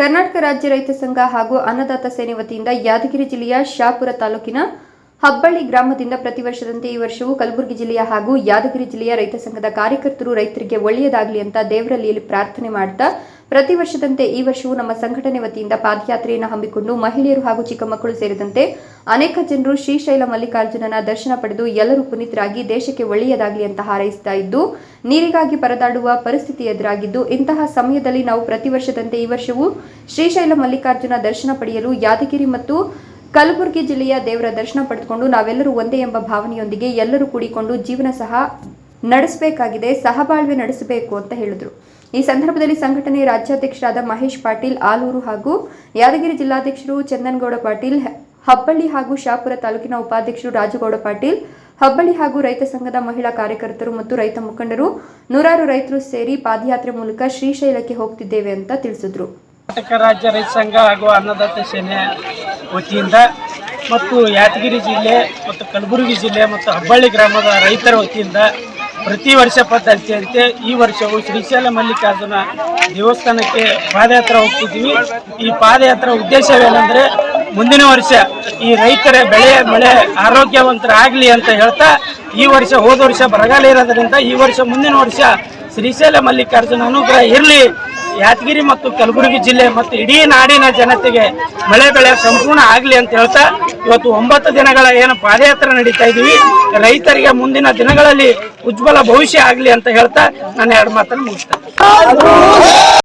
ಕರ್ನಾಟಕ ರಾಜ್ಯ ರೈತ ಸಂಘ ಹಾಗೂ ಅನ್ನದಾತ ಸೇನೆ ವತಿಯಿಂದ ಯಾದಗಿರಿ ಜಿಲ್ಲೆಯ ಶಾಪುರ ತಾಲೂಕಿನ ಹಬ್ಬಳ್ಳಿ ಗ್ರಾಮದಿಂದ ಪ್ರತಿ ವರ್ಷದಂತೆ ಈ ವರ್ಷವೂ ಕಲಬುರಗಿ ಜಿಲ್ಲೆಯ ಹಾಗೂ ಯಾದಗಿರಿ ಜಿಲ್ಲೆಯ ರೈತ ಸಂಘದ ಕಾರ್ಯಕರ್ತರು ರೈತರಿಗೆ ಒಳ್ಳೆಯದಾಗಲಿ ಅಂತ ದೇವರಲ್ಲಿ ಪ್ರಾರ್ಥನೆ ಮಾಡ್ತಾ ಪ್ರತಿ ವರ್ಷದಂತೆ ಈ ವರ್ಷವೂ ನಮ್ಮ ಸಂಘಟನೆ ವತಿಯಿಂದ ಪಾದಯಾತ್ರೆಯನ್ನು ಹಮ್ಮಿಕೊಂಡು ಮಹಿಳೆಯರು ಹಾಗೂ ಚಿಕ್ಕ ಮಕ್ಕಳು ಸೇರಿದಂತೆ ಅನೇಕ ಜನರು ಶ್ರೀಶೈಲ ಮಲ್ಲಿಕಾರ್ಜುನನ ದರ್ಶನ ಪಡೆದು ಎಲ್ಲರೂ ಪುನೀತರಾಗಿ ದೇಶಕ್ಕೆ ಒಳ್ಳೆಯದಾಗಲಿ ಅಂತ ಹಾರೈಸ್ತಾ ಇದ್ದು, ನೀರಿಗಾಗಿ ಪರದಾಡುವ ಪರಿಸ್ಥಿತಿ ಎದುರಾಗಿದ್ದು, ಇಂತಹ ಸಮಯದಲ್ಲಿ ನಾವು ಪ್ರತಿ ವರ್ಷದಂತೆ ಈ ವರ್ಷವೂ ಶ್ರೀಶೈಲ ಮಲ್ಲಿಕಾರ್ಜುನ ದರ್ಶನ ಪಡೆಯಲು ಯಾದಗಿರಿ ಮತ್ತು ಕಲಬುರಗಿ ಜಿಲ್ಲೆಯ ದೇವರ ದರ್ಶನ ಪಡೆದುಕೊಂಡು ನಾವೆಲ್ಲರೂ ಒಂದೇ ಎಂಬ ಭಾವನೆಯೊಂದಿಗೆ ಎಲ್ಲರೂ ಕೂಡಿಕೊಂಡು ಜೀವನ ಸಹ ನಡೆಸಬೇಕಾಗಿದೆ, ಸಹಬಾಳ್ವೆ ನಡೆಸಬೇಕು ಅಂತ ಹೇಳಿದರು. ಈ ಸಂದರ್ಭದಲ್ಲಿ ಸಂಘಟನೆ ರಾಜ್ಯಾಧ್ಯಕ್ಷರಾದ ಮಹೇಶ್ ಪಾಟೀಲ್, ಆಲೂರು ಹಾಗೂ ಯಾದಗಿರಿ ಜಿಲ್ಲಾಧ್ಯಕ್ಷರು ಚಂದನಗೌಡ ಪಾಟೀಲ್, ಹಬ್ಬಳ್ಳಿ ಹಾಗೂ ಶಾಪುರ ತಾಲೂಕಿನ ಉಪಾಧ್ಯಕ್ಷರು ರಾಜಗೌಡ ಪಾಟೀಲ್, ಹಬ್ಬಳ್ಳಿ ಹಾಗೂ ರೈತ ಸಂಘದ ಮಹಿಳಾ ಕಾರ್ಯಕರ್ತರು ಮತ್ತು ರೈತ ಮುಖಂಡರು, ನೂರಾರು ರೈತರು ಸೇರಿ ಪಾದಯಾತ್ರೆ ಮೂಲಕ ಶ್ರೀಶೈಲಕ್ಕೆ ಹೋಗ್ತಿದ್ದೇವೆ ಅಂತ ತಿಳಿಸಿದ್ರು. ಕರ್ನಾಟಕ ರಾಜ್ಯ ರೈತ ಸಂಘ ಹಾಗೂ ಅನ್ನದಾತ ಸೇನೆ ವತಿಯಿಂದ ಮತ್ತು ಯಾದಗಿರಿ ಜಿಲ್ಲೆ ಮತ್ತು ಕಲಬುರಗಿ ಜಿಲ್ಲೆ ಮತ್ತು ಹಬ್ಬಳ್ಳಿ ಗ್ರಾಮದ ರೈತರ ವತಿಯಿಂದ ಪ್ರತಿ ವರ್ಷ ಪದ್ಧತಿಯಂತೆ ಈ ವರ್ಷವು ಶ್ರೀಶೈಲ ಮಲ್ಲಿಕಾರ್ಜುನ ದೇವಸ್ಥಾನಕ್ಕೆ ಪಾದಯಾತ್ರೆ ಹೋಗ್ತಿದ್ದೀವಿ. ಈ ಪಾದಯಾತ್ರೆ ಉದ್ದೇಶವೇನೆಂದರೆ ಮುಂದಿನ ವರ್ಷ ಈ ರೈತರ ಬೆಳೆ, ಮಳೆ ಆರೋಗ್ಯವಂತರಾಗಲಿ ಅಂತ ಹೇಳ್ತಾ ಈ ವರ್ಷ ಹೋದ ವರ್ಷ ಬರಗಾಲ ಇರೋದರಿಂದ ಈ ವರ್ಷ ಮುಂದಿನ ವರ್ಷ ಶ್ರೀಶೈಲ ಮಲ್ಲಿಕಾರ್ಜುನ ಅನುಗ್ರಹ ಇರಲಿ ಯಾದಗಿರಿ ಮತ್ತು ಕಲಬುರಗಿ ಜಿಲ್ಲೆ ಮತ್ತು ಇಡೀ ನಾಡಿನ ಜನತೆಗೆ ಮಳೆ ಬೆಳೆ ಸಂಪೂರ್ಣ ಆಗಲಿ ಅಂತ ಹೇಳ್ತಾ ಇವತ್ತು ಒಂಬತ್ತು ದಿನಗಳ ಏನು ಪಾದಯಾತ್ರೆ ನಡೀತಾ ಇದ್ದೀವಿ ರೈತರಿಗೆ ಮುಂದಿನ ದಿನಗಳಲ್ಲಿ ಉಜ್ವಲ ಭವಿಷ್ಯ ಆಗಲಿ ಅಂತ ಹೇಳ್ತಾ ನಾನು ಎರಡು ಮಾತನ್ನು ಮುಗಿಸ್ತೇನೆ.